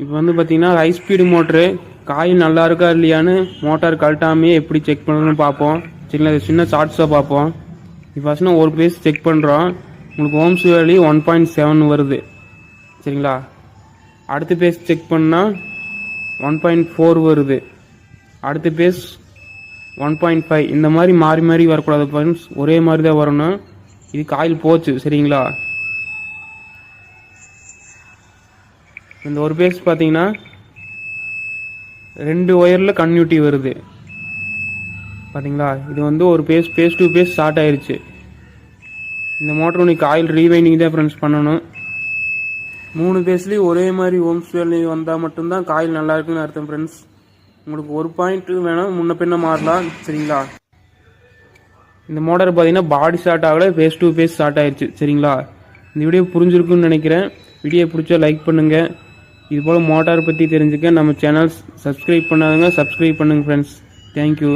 இப்போ வந்து பார்த்தீங்கன்னா ஹை ஸ்பீடு மோட்ரு காயில் நல்லா இருக்கா இல்லையான்னு மோட்டார் கழட்டாமையே எப்படி செக் பண்ணணும்னு பார்ப்போம். சரிங்களா? இது சின்ன ஷார்ட்ஸாக பார்ப்போம். இப்போ ஃபஸ்ட் ஒரு பேஸ் செக் பண்ணுறோம் உங்களுக்கு ஓம்ஸ் வேலி ஒன் பாயிண்ட் செவன் வருது. சரிங்களா? அடுத்த பேஸ் செக் பண்ணால் ஒன் பாயிண்ட் ஃபோர் வருது. அடுத்த பேஸ் ஒன் பாயிண்ட் ஃபைவ் இந்த மாதிரி மாறி மாறி வரக்கூடாது ஃப்ரெண்ட்ஸ் ஒரே மாதிரி தான் வரணும். இது காயில் போச்சு சரிங்களா? இந்த ஒரு பேஸ் பார்த்தீங்கன்னா ரெண்டு ஒயரில் கன்யூட்டி வருது. பார்த்தீங்களா இது வந்து ஒரு phase phase to phase start ஆயிடுச்சு இந்த மோட்டர் உனக்கு ஆயில் ரீவைண்டிங் தான் ஃப்ரெண்ட்ஸ் பண்ணணும். மூணு பேஸ்லேயும் ஒரே மாதிரி ஓம்ஸ் வேல்யூ வந்தால் மட்டும்தான் காயில் நல்லா இருக்குன்னு அர்த்தம் ஃப்ரெண்ட்ஸ் உங்களுக்கு ஒரு பாயிண்ட் வேணால் முன்ன பின்ன மாறலாம் சரிங்களா? இந்த மோட்டர் பார்த்தீங்கன்னா பாடி ஸ்டார்ட் ஆகல ஃபேஸ் டு ஃபேஸ் ஸ்டார்ட் ஆயிடுச்சு சரிங்களா? இந்த வீடியோ புரிஞ்சிருக்குன்னு நினைக்கிறேன். வீடியோ பிடிச்சா லைக் பண்ணுங்கள் இது போல் மோட்டார் பற்றி தெரிஞ்சுக்க நம்ம சேனல் சப்ஸ்கிரைப் பண்ணாதவங்க சப்ஸ்கிரைப் பண்ணுங்கள் ஃப்ரெண்ட்ஸ் தேங்க்யூ